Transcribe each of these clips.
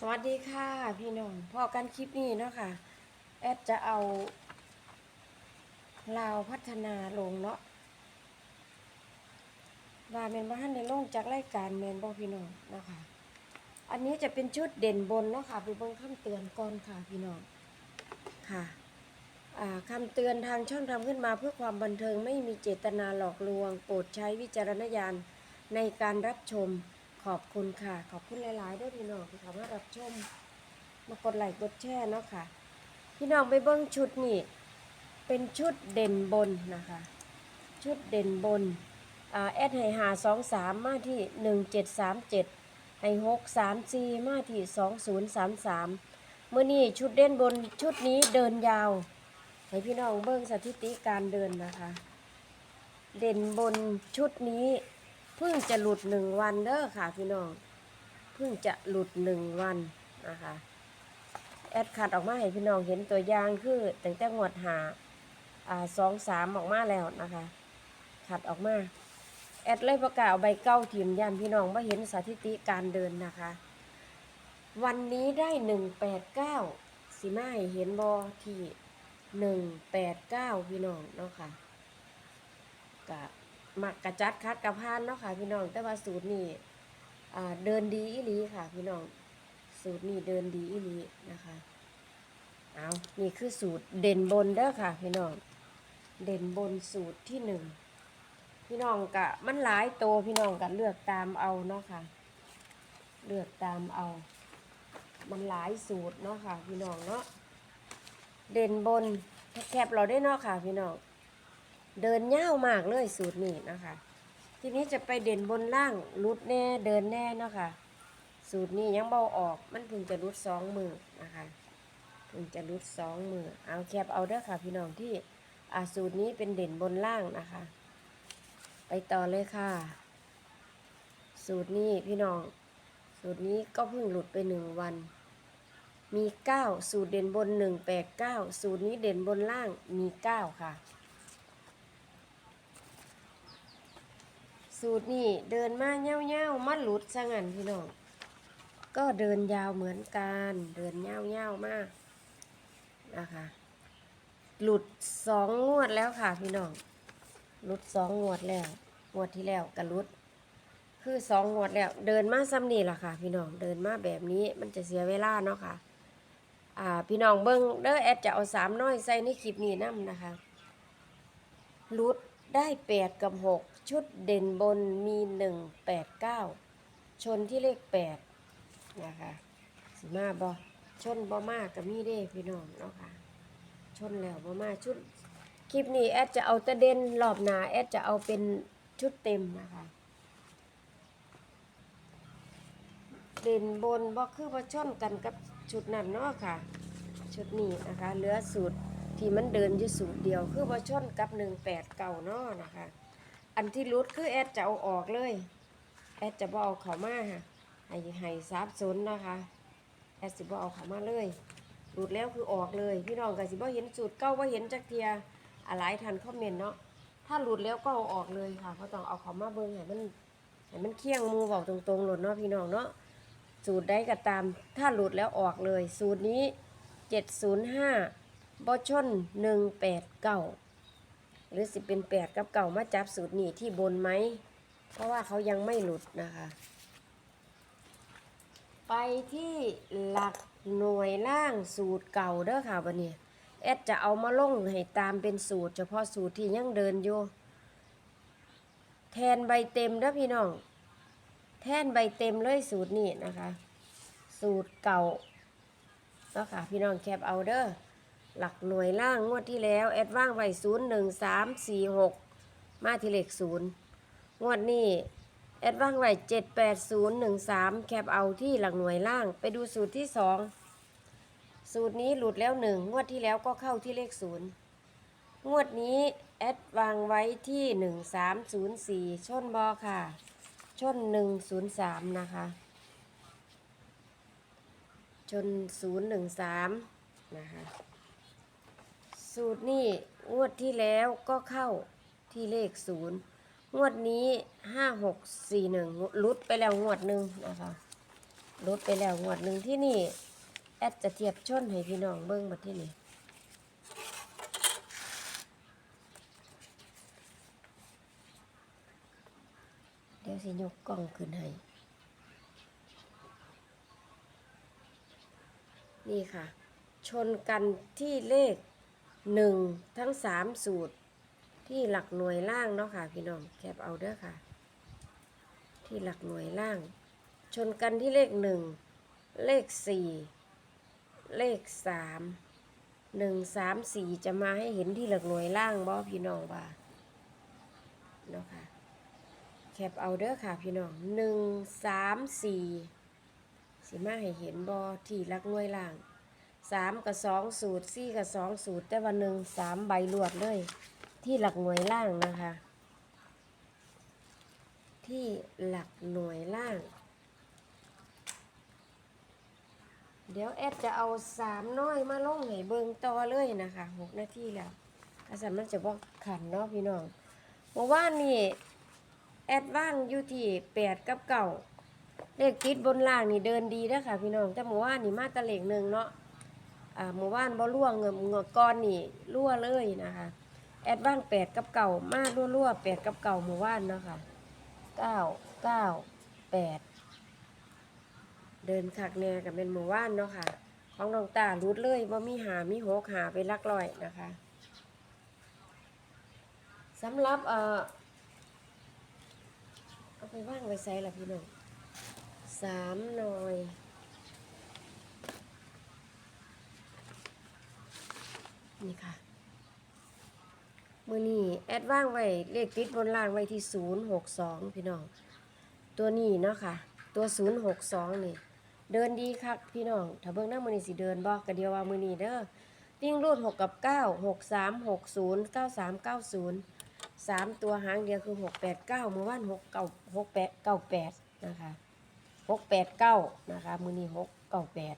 สวัสดีค่ะพี่น้องพอกันคลิปนี้เนาะค่ะ แอดจะเอาลาวพัฒนาลงเนาะว่าเมนบ้านในลงจากรายการเมนบอพี่น้องเนาะค่ะ อันนี้จะเป็นชุดเด่นบนเนาะค่ะไปเบิ่งคำเตือนก่อนค่ะพี่น้องค่ะคำเตือนทางช่องทำขึ้นมาเพื่อความบันเทิงไม่มีเจตนาหลอกลวง โปรดใช้วิจารณญาณในการรับชม ขอบคุณค่ะ ขอบคุณหลายๆด้วยพี่น้องที่เขามารับชม มากดไลค์กดแชร์เนาะค่ะ พี่น้องไปเบิ้งชุดนี่เป็นชุดเด่นบนนะคะ ชุดเด่นบนแอดให้หาสองสามมาที่หนึ่งเจ็ดสามเจ็ดให้หกสามสี่มาที่สองศูนย์สามสามเมื่อนี้ชุดเด่นบนชุดนี้เดินยาว ให้พี่น้องเบิ้งสถิติการเดินนะคะ เด่นบนชุดนี้ เพิ่งจะหลุดหนึ่งวันเด้อค่ะพี่น้องเพิ่งจะหลุดหนึ่งวันนะคะแอดขัดออกมาให้พี่น้องเห็นตัวอย่างคือตั้งแต่งวดหาอ่าสองสามออกมาแล้วนะคะขัดออกมาแอดเลยประกาศใบเก้าทีมยันพี่น้องมาเห็นสถิติการเดินนะคะ วันนี้ได้หนึ่งแปดเก้าสิมาให้เห็นบอที่หนึ่งแปดเก้าพี่น้องเนาะค่ะกะมักกระจัดคัดกระพานเนาะค่ะพี่น้อง แต่ว่าสูตรนี้อ่เดินดีอีหลีค่ะ พี่น้อง สูตรนี้เดินดีอีหลีนะคะ เอานี่คือสูตรเด่นบนเด้อค่ะ พี่น้อง เด่นบนสูตรที่หนึ่งพี่น้องกะมันหลายโตวพี่น้องกะเลือกตามเอาเนาะค่ะ เลือกตามเอา มันหลายสูตรเนาะค่ะ พี่น้องเนาะเด่นบนแคบเราได้เนาะค่ะ พี่น้อง เดินเง่าวมากเลยสูตรนี้นะคะ ทีนี้จะไปเด่นบนล่างรุดแน่เดินแน่เนาะค่ะสูตรนี้ยังเบาออกมันเพิ่งจะรุดสองมือนะคะเพิ่งจะรุดสองมือเอาแคบเอาเด้อค่ะ พี่น้องที่อ่าสูตรนี้เป็นเด่นบนล่างนะคะ ไปต่อเลยค่ะ สูตรนี้พี่น้อง สูตรนี้ก็เพิ่งหลุดไปหนึ่งวันมีเก้าสูตรเด่นบนหนึ่งแปดเก้าสูตรนี้เด่นบนล่างมีเก้าค่ะ สูตรนี้เดินมาเง่าๆมัดหลุดซะงั้นพี่น้อง ก็เดินยาวเหมือนกัน เดินเง่าๆมากนะคะหลุดสองงวดแล้วค่ะพี่น้อง หลุดสองงวดแล้ว งวดที่แล้วก็หลุด คือสองงวดแล้ว เดินมาซ้ำนี่แหละค่ะ พี่น้อง เดินมาแบบนี้มันจะเสียเวลาเนาะค่ะ อ่า พี่น้องเบิ้งเด้อแอดจะเอาสามน้อยใส่ในคลิปนี้นํนะคะหลุด ได้แปดกับหกชุดเด่นบนมีหนึ่งแปดเก้าชนที่เลขแปดนะคะสิมาบอชนบอมากกับมีเด้พี่น้องเนาะค่ะชนแล้วบอมาชุดคลิปนี้แอดจะเอาตะเด่นรอบหนาแอดจะเอาเป็นชุดเต็มนะคะเด่นบนบ่คือบ่ชนกันกับชุดนั้นเนาะค่ะ ชุดนี้นะคะเหลือสูตร ที่มันเดินอยู่สูตรเดียว คือบ่าชนกับหนึ่งแปดเก่าเนาะนะคะ อันที่รุดคือแอดจะเอาออกเลย แอดจะบ่เอาเขามาค่ะให้ให้ซับซนนะคะ แอดสิบ่เอาเขามาเลยหลุดแล้วคือออกเลย พี่น้องก็สิบ่เห็นสูตรเก้าบ่าเห็นจักเทียอะไรทันคอมเมนต์เนาะถ้าหลุดแล้วก็เอาออกเลยค่ะเพราะต้องเอาเขามาเบิ่งให้มันให้มันเคี่ยงหมูบอกตรงๆหลุดเนาะพี่น้องเนาะสูตรได้ก็ตาม ถ้าหลุดแล้วออกเลย สูตรนี้705 บอชน189หรือสิเป็น8กับเก่ามาจับสูตรนี้ที่บนไหม เพราะว่าเขายังไม่หลุดนะคะ ไปที่หลักหน่วยล่างสูตรเก่าเด้อค่ะวันนี้แอดจะเอามาลงให้ตามเป็นสูตร เฉพาะสูตรที่ยังเดินอยู่ แทนใบเต็มเด้อพี่น้อง แทนใบเต็มเลยสูตรนี้นะคะ สูตรเก่าเนาะค่ะพี่น้องแคปเอาเด้อ หลักหน่วยล่างงวดที่แล้ว แอดว่างไว้ศูนย์หนึ่งสามสี่หกมาที่เลขศูนย์งวดนี้แอดว่างไว้เจ็ดแปดศูนย์หนึ่งสามแคปเอาที่หลักหน่วยล่างไปดูสูตรที่สองสูตรนี้หลุดแล้วหนึ่งงวดที่แล้วก็เข้าที่เลขศูนย์งวดนี้แอดวางไว้ที่หนึ่งสามศูนย์สี่ชนบอค่ะ ชนหนึ่งศูนย์สามนะคะ ชนศูนย์หนึ่งสามนะคะ สูตรนี้งวดที่แล้วก็เข้าที่เลขศูนย์งวดนี้ห้าหกสี่หนึ่งลุดไปแล้วงวดหนึ่งนะคะลดไปแล้วงวดหนึ่งที่นี่แอดจะเทียบชนให้พี่น้องเบิ้งมาที่นี่เดี๋ยวสิยกกล้องขึ้นให้นี่ค่ะ ชนกันที่เลข หนึ่งทั้งสามสูตรที่หลักหน่วยล่างเนาะค่ะพี่น้องแคปเอาเด้อค่ะ ที่หลักหน่วยล่าง ชนกันที่เลขหนึ่งเลขสี่เลขสามหนึ่งสามสี่จะมาให้เห็นที่หลักหน่วยล่างบ่พี่น้องว่าเนาะค่ะแคปเอาเด้อค่ะพี่น้องหนึ่งสามสี่สิมาให้เห็นบ่ที่หลักหน่วยล่าง สามกับสองสูตรสี่กับสองสูตรแต่ว่าหนึ่งสามใบลวดเลย ที่หลักหน่วยล่างนะคะ ที่หลักหน่วยล่าง เดี๋ยวแอดจะเอาสามน้อยมาลงให้เบิงต่อเลยนะคะหกนาทีแล้วกระสันมันจะบอกขันเนาะพี่น้องเมื่อวานี่แอดว่างอยู่ที่แปดกับเก่าเลขติดบนล่างนี่เดินดีนะคะพี่น้องแต่เมื่านนี่มาตะเลงหนึ่งเนาะ อ่าเมื่อวานบ่ล่วงเงินเงนก้อนนี่รั่วเลยนะคะ แอดว่างแปดกับเก่ามารั่วแปดกับเก่าเมื่อวานเนาะค่ะเก้าเก้าแปดเดินคักแน่กับเป็นหมู่ว่านเนาะค่ะ ของน้องตารุดเลยว่ามีหามีหกหาไปลักลอยนะคะสำหรับเอ่อเอาไปว่างไว้ใส่ละพี่น้องสามหน่อย นี่ค่ะมือนี้แอดว่างไว้เลขติดบนล่างไว้ที่ศูนย์หกสองพี่น้อง ตัวนี้เนาะค่ะ ตัวศูนย์หกสองนี่ เดินดีคักพี่น้อง ถ้าเบิ่งหน้ามือนี้สิเดินบอกกระเดียวว่ามือนี้เด้อวิ่งรูดหกกับเก้าหกสามหกศูนย์เก้าสามเก้าศูนย์สามตัวหางเดียวคือหกแปดเก้าเมื่อวานหกเก้าหกแปดเก้าแปดนะคะหกแปดเก้านะคะมือนี้หกเก้าแปด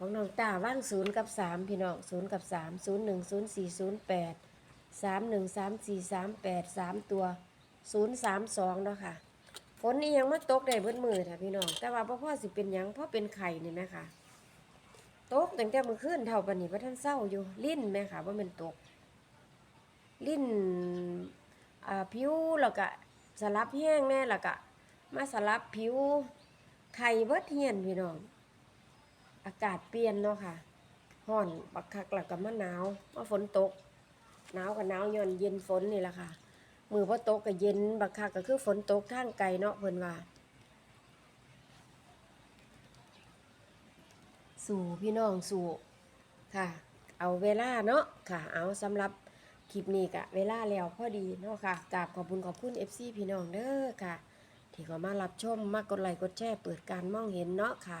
ของน้องตาว่างศูนย์กับสามพี่น้องศูนย์กับสามศูนย์หนึ่งศูนย์สี่ศูนย์แปดสามหนึ่งสามสี่สามแปดสามตัวศูนย์สามสองเนาะค่ะฝนนี่ยังมาตกได้เบิดมือค่ะพี่น้อง แต่ว่าพ่อพ่อสิเป็นยังเพราะเป็นไข่นี่ไหมคะตกตั้งแต่เมื่อคืนเท่าปานนี้ว่าท่านเศร้าอยู่ลิ้นไหมคะว่ามันตก ลิ้นอ่าผิวแล้วก็สลับแห้งแน่แล้วก็มาสลับผิวไข่เบิดเฮียนพี่น้อง อากาศเปลี่ยนเนาะค่ะห้อนบักคักแล้วก็มาหนาวมาฝนตกหนาวกับหนาวย้อนเย็นฝนนี่แหละค่ะ มือพอตกก็เย็นบักคักก็คือฝนตกทางไกลเนาะเพิ่นว่า สู่พี่น้องสู่ค่ะ เอาเวลาเนาะค่ะ เอาสำหรับคลิปนี้กะเวลาแล้วพอดีเนาะค่ะกราบขอบคุณขอบคุณ FC พี่น้องเด้อค่ะ ที่เขามารับชมมากดไลค์กดแชร์เปิดการมองเห็นเนาะค่ะ